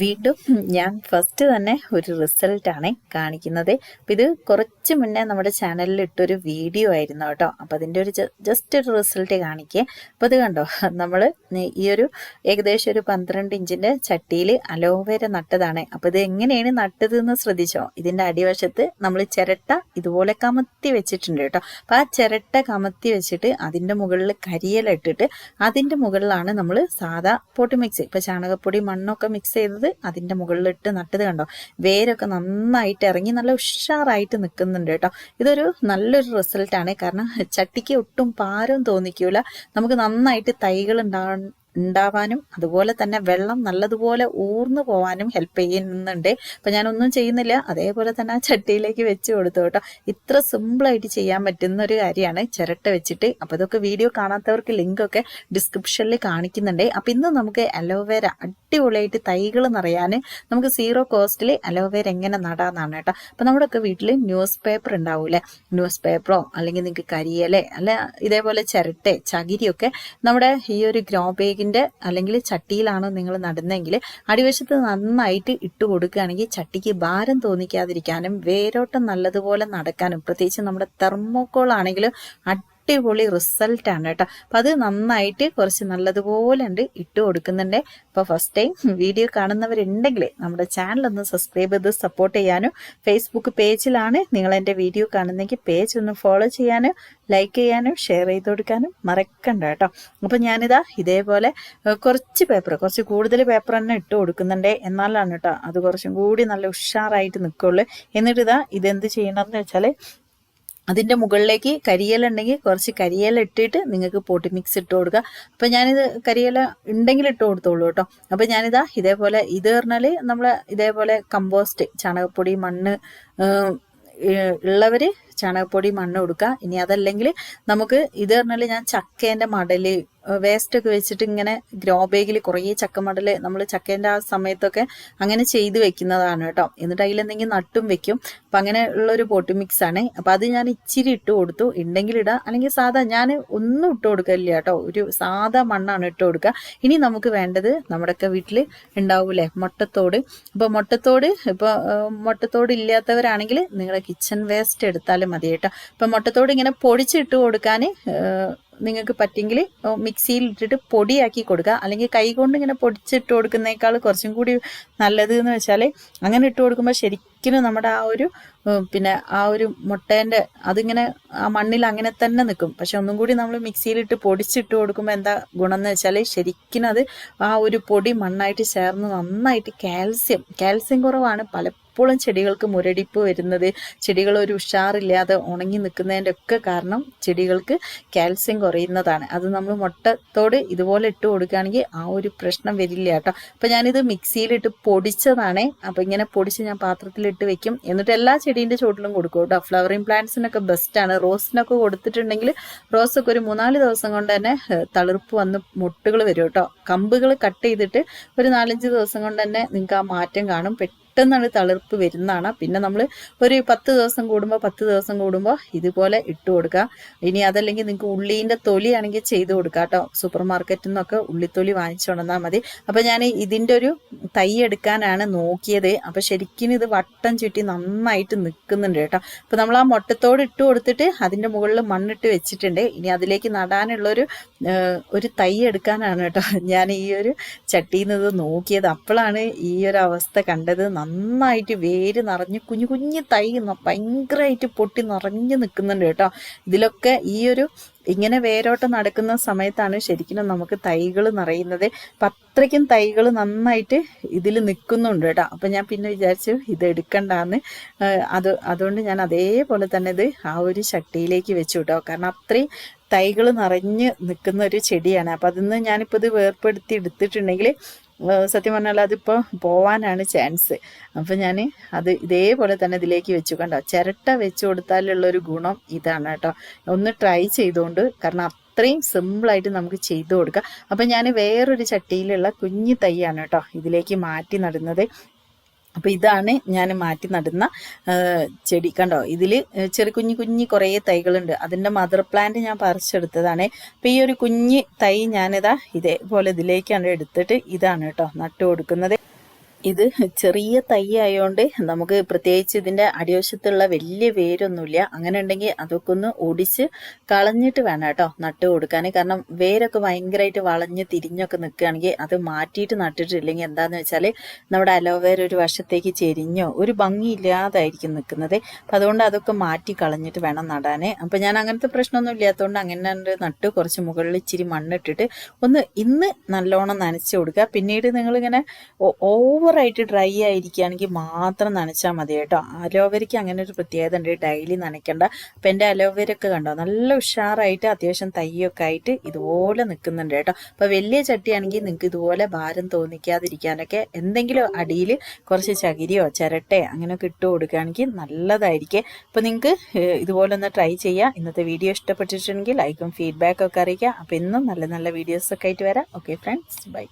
വീണ്ടും ഞാൻ ഫസ്റ്റ് തന്നെ ഒരു റിസൾട്ട് ആണ് കാണിക്കുന്നത്. അപ്പം ഇത് കുറച്ച് മുന്നേ നമ്മുടെ ചാനലിൽ ഇട്ടൊരു വീഡിയോ ആയിരുന്നു കേട്ടോ. അപ്പം അതിന്റെ ഒരു ജസ്റ്റ് ഒരു റിസൾട്ട് കാണിക്കുക അപ്പോൾ അത് കണ്ടോ? നമ്മൾ ഈ ഒരു ഏകദേശം ഒരു പന്ത്രണ്ട് ഇഞ്ചിന്റെ ചട്ടിയിൽ അലോവേര നട്ടതാണ്. അപ്പോൾ ഇത് എങ്ങനെയാണ് നട്ടത് എന്ന് ശ്രദ്ധിച്ചോ? ഇതിന്റെ അടിവശത്ത് നമ്മൾ ചിരട്ട ഇതുപോലെ കമത്തി വെച്ചിട്ടുണ്ട് കേട്ടോ. അപ്പോൾ ആ ചിരട്ട കമത്തി വെച്ചിട്ട് അതിന്റെ മുകളിൽ കരിയല ഇട്ടിട്ട് അതിന്റെ മുകളിലാണ് നമ്മൾ സാധാ പൊട്ടി മിക്സ് ഇപ്പം ചാണകപ്പൊടി മണ്ണൊക്കെ മിക്സ് ചെയ്തത് അതിന്റെ മുകളിലിട്ട് നട്ടത് കണ്ടോ? വേരൊക്കെ നന്നായിട്ട് ഇറങ്ങി നല്ല ഉഷാറായിട്ട് നിൽക്കുന്നുണ്ട് കേട്ടോ. ഇതൊരു നല്ലൊരു റിസൾട്ടാണ് കാരണം ചട്ടിക്ക് ഒട്ടും പാരം തോന്നിക്കൂല. നമുക്ക് നന്നായിട്ട് തൈകൾ ഉണ്ടാകാൻ ഉണ്ടാവാനും അതുപോലെ തന്നെ വെള്ളം നല്ലതുപോലെ ഊർന്നു പോവാനും ഹെൽപ്പ് ചെയ്യുന്നുണ്ട്. അപ്പം ഞാനൊന്നും ചെയ്യുന്നില്ല. അതേപോലെ തന്നെ ആ ചട്ടിയിലേക്ക് വെച്ച് കൊടുത്തു കേട്ടോ. ഇത്ര സിമ്പിളായിട്ട് ചെയ്യാൻ പറ്റുന്ന ഒരു കാര്യമാണ് ചിരട്ട വെച്ചിട്ട്. അപ്പോൾ ഇതൊക്കെ വീഡിയോ കാണാത്തവർക്ക് ലിങ്കൊക്കെ ഡിസ്ക്രിപ്ഷനിൽ കാണിക്കുന്നുണ്ട്. അപ്പം ഇന്ന് നമുക്ക് അലോവേര അടിപൊളിയായിട്ട് തൈകൾ നിറയാൻ നമുക്ക് സീറോ കോസ്റ്റിൽ അലോവേര എങ്ങനെ നടാന്നാണ് കേട്ടോ. അപ്പം നമ്മുടെയൊക്കെ വീട്ടിൽ ന്യൂസ് പേപ്പർ ഉണ്ടാവൂലേ ന്യൂസ് പേപ്പറോ അല്ലെങ്കിൽ നിങ്ങൾക്ക് കരിയലേ അല്ല ഇതേപോലെ ചിരട്ടെ ചകിരിയൊക്കെ നമ്മുടെ ഈ ഒരു ഗ്രോ പ്ലാസ്റ്റിക്കിന്റെ അല്ലെങ്കിൽ ചട്ടിയിലാണോ നിങ്ങൾ നടുന്നതെങ്കിൽ അടിവശത്ത് നന്നായിട്ട് ഇട്ട് കൊടുക്കുകയാണെങ്കിൽ ചട്ടിക്ക് ഭാരം തോന്നിക്കാതിരിക്കാനും വേരോട്ടം നല്ലതുപോലെ നടക്കാനും പ്രത്യേകിച്ച് നമ്മുടെ തെർമോക്കോൾ ആണെങ്കിലും അടിപൊളി റിസൾട്ടാണ് കേട്ടോ. അപ്പം അത് നന്നായിട്ട് കുറച്ച് നല്ലതുപോലെ ഉണ്ട് ഇട്ട് കൊടുക്കുന്നുണ്ട്. അപ്പോൾ ഫസ്റ്റ് ടൈം വീഡിയോ കാണുന്നവരുണ്ടെങ്കിൽ നമ്മുടെ ചാനൽ ഒന്ന് സബ്സ്ക്രൈബ് ചെയ്ത് സപ്പോർട്ട് ചെയ്യാനും ഫേസ്ബുക്ക് പേജിലാണ് നിങ്ങൾ എന്റെ വീഡിയോ കാണുന്നെങ്കിൽ പേജ് ഒന്ന് ഫോളോ ചെയ്യാനും ലൈക്ക് ചെയ്യാനും ഷെയർ ചെയ്ത് കൊടുക്കാനും മറക്കണ്ട കേട്ടോ. അപ്പം ഞാനിതാ ഇതേപോലെ കുറച്ച് പേപ്പർ കുറച്ച് കൂടുതൽ പേപ്പർ തന്നെ ഇട്ട് കൊടുക്കുന്നുണ്ട്. എന്നാലാണ് കേട്ടോ അത് കുറച്ചും കൂടി നല്ല ഉഷാറായിട്ട് നിൽക്കുള്ളൂ എന്നിട്ട് ഇതാ ഇതെന്ത് ചെയ്യണമെന്ന് വെച്ചാൽ അതിന്റെ മുകളിലേക്ക് കരിയില ഉണ്ടെങ്കിൽ കുറച്ച് കരിയില ഇട്ടിട്ട് നിങ്ങൾക്ക് പോട്ടി മിക്സ് ഇട്ട് കൊടുക്കുക അപ്പം ഞാനിത് കരിയില ഉണ്ടെങ്കിൽ ഇട്ട് കൊടുത്തോളൂ കേട്ടോ. അപ്പം ഞാനിതാ ഇതേപോലെ ഇത് പറഞ്ഞാൽ നമ്മൾ ഇതേപോലെ കമ്പോസ്റ്റ് ചാണകപ്പൊടി മണ്ണ് ഉള്ളവർ ചാണകപ്പൊടി മണ്ണ് കൊടുക്കുക. ഇനി അതല്ലെങ്കിൽ നമുക്ക് ഇത് പറഞ്ഞാൽ ഞാൻ ചക്കേന്റെ മടൽ വേസ്റ്റ് ഒക്കെ വെച്ചിട്ട് ഇങ്ങനെ ഗ്രോ ബാഗിൽ കുറേ ചക്കമടൽ നമ്മൾ ചക്കേന്റെ ആ സമയത്തൊക്കെ അങ്ങനെ ചെയ്ത് വെക്കുന്നതാണ് കേട്ടോ. എന്നിട്ട് അതിലെന്തെങ്കിലും നട്ടും വെക്കും. അപ്പം അങ്ങനെ ഉള്ളൊരു പോട്ടി മിക്സ് ആണ് അപ്പം അത് ഞാൻ ഇച്ചിരി ഇട്ട് കൊടുത്തു. ഉണ്ടെങ്കിൽ ഇടാം. അല്ലെങ്കിൽ സാധാ ഞാൻ ഒന്നും ഇട്ട് കൊടുക്കില്ല കേട്ടോ. ഒരു സാധാ മണ്ണാണ് ഇട്ട് കൊടുക്കുക. ഇനി നമുക്ക് വേണ്ടത് നമ്മുടെയൊക്കെ വീട്ടിൽ ഉണ്ടാവൂലേ മുട്ടത്തോട്. അപ്പോൾ മുട്ടത്തോട് ഇപ്പോൾ മുട്ടത്തോട് ഇല്ലാത്തവരാണെങ്കിൽ നിങ്ങളുടെ കിച്ചൺ വേസ്റ്റ് എടുത്താലും മതി കേട്ടോ. അപ്പം മുട്ടത്തോട് ഇങ്ങനെ പൊടിച്ചിട്ട് കൊടുക്കാൻ നിങ്ങൾക്ക് പറ്റിയെങ്കിൽ മിക്സിയിൽ ഇട്ടിട്ട് പൊടിയാക്കി കൊടുക്കുക. അല്ലെങ്കിൽ കൈ കൊണ്ട് ഇങ്ങനെ പൊടിച്ചിട്ട് കൊടുക്കുന്നേക്കാൾ കുറച്ചും കൂടി നല്ലത് എന്ന് വെച്ചാൽ അങ്ങനെ ഇട്ട് കൊടുക്കുമ്പോൾ ശരിക്കും നമ്മുടെ ആ ഒരു പിന്നെ ആ ഒരു മുട്ടേന്റെ അതിങ്ങനെ ആ മണ്ണിൽ അങ്ങനെ തന്നെ നിൽക്കും. പക്ഷെ ഒന്നും കൂടി നമ്മൾ മിക്സിയിലിട്ട് പൊടിച്ചിട്ട് കൊടുക്കുമ്പോൾ എന്താ ഗുണം എന്ന് വെച്ചാൽ ശരിക്കും അത് ആ ഒരു പൊടി മണ്ണായിട്ട് ചേർന്ന് നന്നായിട്ട് കാൽസ്യം കാൽസ്യം കുറവാണ് പല എപ്പോഴും ചെടികൾക്ക് മുരടിപ്പ് വരുന്നത് ചെടികൾ ഒരു ഉഷാറില്ലാതെ ഉണങ്ങി നിൽക്കുന്നതിന്റെ ഒക്കെ കാരണം ചെടികൾക്ക് കാൽസ്യം കുറയുന്നതാണ്. അത് നമ്മൾ മുട്ടത്തോട് ഇതുപോലെ ഇട്ട് കൊടുക്കുകയാണെങ്കിൽ ആ ഒരു പ്രശ്നം വരില്ല കേട്ടോ. അപ്പം ഞാനിത് മിക്സിയിലിട്ട് പൊടിച്ചതാണ്. അപ്പം ഇങ്ങനെ പൊടിച്ച് ഞാൻ പാത്രത്തിലിട്ട് വെക്കും. എന്നിട്ട് എല്ലാ ചെടീന്റെ ചുവട്ടിലും കൊടുക്കും കേട്ടോ. ഫ്ലവറിങ് പ്ലാന്റ്സിനൊക്കെ ബെസ്റ്റാണ്. റോസിനൊക്കെ കൊടുത്തിട്ടുണ്ടെങ്കിൽ റോസൊക്കെ ഒരു മൂന്നാൽ ദിവസം കൊണ്ട് തന്നെ തളിർപ്പ് വന്ന് മുട്ടുകൾ വരും കേട്ടോ. കമ്പുകൾ കട്ട് ചെയ്തിട്ട് ഒരു നാലഞ്ച് ദിവസം കൊണ്ട് തന്നെ നിങ്ങൾക്ക് ആ മാറ്റം കാണും. പെട്ടെന്നാണ് തളിർപ്പ് വരുന്നതാണ്. പിന്നെ നമ്മൾ ഒരു പത്ത് ദിവസം കൂടുമ്പോൾ പത്ത് ദിവസം കൂടുമ്പോൾ ഇതുപോലെ ഇട്ട് കൊടുക്കുക. ഇനി അതല്ലെങ്കിൽ നിങ്ങൾക്ക് ഉള്ളീന്റെ തൊലിയാണെങ്കിൽ ചെയ്ത് കൊടുക്കുക കേട്ടോ. സൂപ്പർ മാർക്കറ്റിൽ നിന്നൊക്കെ ഉള്ളിത്തൊലി വാങ്ങിച്ചു കൊണ്ടുവന്നാൽ മതി. അപ്പോൾ ഞാൻ ഇതിന്റെ ഒരു തൈ എടുക്കാനാണ് നോക്കിയത്. അപ്പോൾ ശരിക്കും ഇത് വട്ടം ചുറ്റി നന്നായിട്ട് നിൽക്കുന്നുണ്ട് കേട്ടോ. അപ്പോൾ നമ്മൾ ആ മുട്ടത്തോട് ഇട്ട് കൊടുത്തിട്ട് അതിന്റെ മുകളിൽ മണ്ണിട്ട് വെച്ചിട്ടുണ്ട്. ഇനി അതിലേക്ക് നടാനുള്ളൊരു ഒരു തൈ എടുക്കാനാണ് കേട്ടോ ഞാൻ ഈ ഒരു ചട്ടിയിൽ നിന്ന് നോക്കിയത്. അപ്പോഴാണ് ഈ ഒരു അവസ്ഥ കണ്ടത്. നന്നായിട്ട് വേര് നിറഞ്ഞ് കുഞ്ഞു കുഞ്ഞു തൈ ഭയങ്കരമായിട്ട് പൊട്ടി നിറഞ്ഞു നിൽക്കുന്നുണ്ട് കേട്ടോ. ഇതിലൊക്കെ ഈ ഒരു ഇങ്ങനെ വേരോട്ടം നടക്കുന്ന സമയത്താണ് ശരിക്കും നമുക്ക് തൈകൾ നിറയുന്നത്. അത്രയ്ക്കും തൈകൾ നന്നായിട്ട് ഇതിൽ നിൽക്കുന്നുണ്ട് കേട്ടോ. അപ്പം ഞാൻ പിന്നെ വിചാരിച്ചു ഇത് എടുക്കണ്ടെന്ന്. അത് അതുകൊണ്ട് ഞാൻ അതേപോലെ തന്നെ ഇത് ആ ഒരു ചട്ടിയിലേക്ക് വെച്ചു കേട്ടോ. കാരണം അത്രയും തൈകൾ നിറഞ്ഞ് നിൽക്കുന്ന ഒരു ചെടിയാണ്. അപ്പം അതിന്ന് ഞാനിപ്പോൾ ഇത് വേർപ്പെടുത്തി എടുത്തിട്ടുണ്ടെങ്കിൽ സത്യം പറഞ്ഞാൽ അതിപ്പോൾ പോവാനാണ് ചാൻസ് അപ്പം ഞാൻ അത് ഇതേപോലെ തന്നെ ഇതിലേക്ക് വെച്ചു കണ്ടോ? ചിരട്ട വെച്ചു കൊടുത്താലുള്ളൊരു ഗുണം ഇതാണ് കേട്ടോ. ഒന്ന് ട്രൈ ചെയ്തുകൊണ്ട് കാരണം അത്രയും സിമ്പിളായിട്ട് നമുക്ക് ചെയ്തു കൊടുക്കാം. അപ്പം ഞാൻ വേറൊരു ചട്ടിയിലുള്ള കുഞ്ഞു തൈയാണ് കേട്ടോ ഇതിലേക്ക് മാറ്റി നടുന്നത്. അപ്പോൾ ഇതാണ് ഞാൻ മാറ്റി നടുന്ന ചെടി. കണ്ടോ? ഇതിൽ ചെറിയ കുഞ്ഞു കുഞ്ഞു കുറേ തൈകളുണ്ട്. അതിന്റെ മദർ പ്ലാന്റ് ഞാൻ പറിച്ചെടുത്തതാണ്. അപ്പോൾ ഈ ഒരു കുഞ്ഞ് തൈ ഞാനിതാ ഇതേപോലെ ഇതിലേക്കാണ് എടുത്തിട്ട് ഇതാണ് കേട്ടോ നട്ടു കൊടുക്കുന്നത്. ഇത് ചെറിയ തൈ ആയതുകൊണ്ട് നമുക്ക് പ്രത്യേകിച്ച് ഇതിന്റെ അടിവശത്തുള്ള വലിയ വേരൊന്നുമില്ല. അങ്ങനെ ഉണ്ടെങ്കിൽ അതൊക്കെ ഒന്ന് ഒടിച്ച് കളഞ്ഞിട്ട് വേണം കേട്ടോ നട്ട് കൊടുക്കാൻ കാരണം വേരൊക്കെ ഭയങ്കരമായിട്ട് വളഞ്ഞ് തിരിഞ്ഞൊക്കെ നിൽക്കുകയാണെങ്കിൽ അത് മാറ്റിയിട്ട് നട്ടിട്ടില്ലെങ്കിൽ എന്താണെന്ന് വെച്ചാൽ നമ്മുടെ അലോവേര ഒരു വശത്തേക്ക് ചെരിഞ്ഞോ ഒരു ഭംഗിയില്ലാതായിരിക്കും നിൽക്കുന്നത്. അപ്പം അതുകൊണ്ട് അതൊക്കെ മാറ്റി കളഞ്ഞിട്ട് വേണം നടാൻ അപ്പം ഞാൻ അങ്ങനത്തെ പ്രശ്നമൊന്നും ഇല്ലാത്തതുകൊണ്ട് അങ്ങനെ നട്ട്. കുറച്ച് മുകളിൽ ഇച്ചിരി മണ്ണിട്ടിട്ട് ഒന്ന് ഇന്ന് നല്ലോണം നനച്ച് കൊടുക്കുക. പിന്നീട് നിങ്ങളിങ്ങനെ ഓവറായിട്ട് ഡ്രൈ ആയിരിക്കുകയാണെങ്കിൽ മാത്രം നനച്ചാൽ മതി കേട്ടോ. അലോവേരയ്ക്ക് അങ്ങനെ ഒരു പ്രത്യേകത ഉണ്ട്. ഡെയിലി നനയ്ക്കേണ്ട. അപ്പം എന്റെ അലോവേരൊക്കെ കണ്ടോ? നല്ല ഉഷാറായിട്ട് അത്യാവശ്യം തയ്യൊക്കെ ആയിട്ട് ഇതുപോലെ നിൽക്കുന്നുണ്ട് കേട്ടോ. അപ്പോൾ വലിയ ചട്ടിയാണെങ്കിൽ നിങ്ങൾക്ക് ഇതുപോലെ ഭാരം തോന്നിക്കാതിരിക്കാനൊക്കെ എന്തെങ്കിലും അടിയിൽ കുറച്ച് ചകിരിയോ ചിരട്ടയോ അങ്ങനെയൊക്കെ ഇട്ട് കൊടുക്കുകയാണെങ്കിൽ നല്ലതായിരിക്കും. അപ്പോൾ നിങ്ങൾക്ക് ഇതുപോലെ ഒന്ന് ട്രൈ ചെയ്യുക ഇന്നത്തെ വീഡിയോ ഇഷ്ടപ്പെട്ടിട്ടുണ്ടെങ്കിൽ ലൈക്കും ഫീഡ്ബാക്കും ഒക്കെ അറിയിക്കുക. അപ്പോൾ ഇന്നും നല്ല നല്ല വീഡിയോസൊക്കെ ആയിട്ട് വരാം. Okay friends. ബൈ.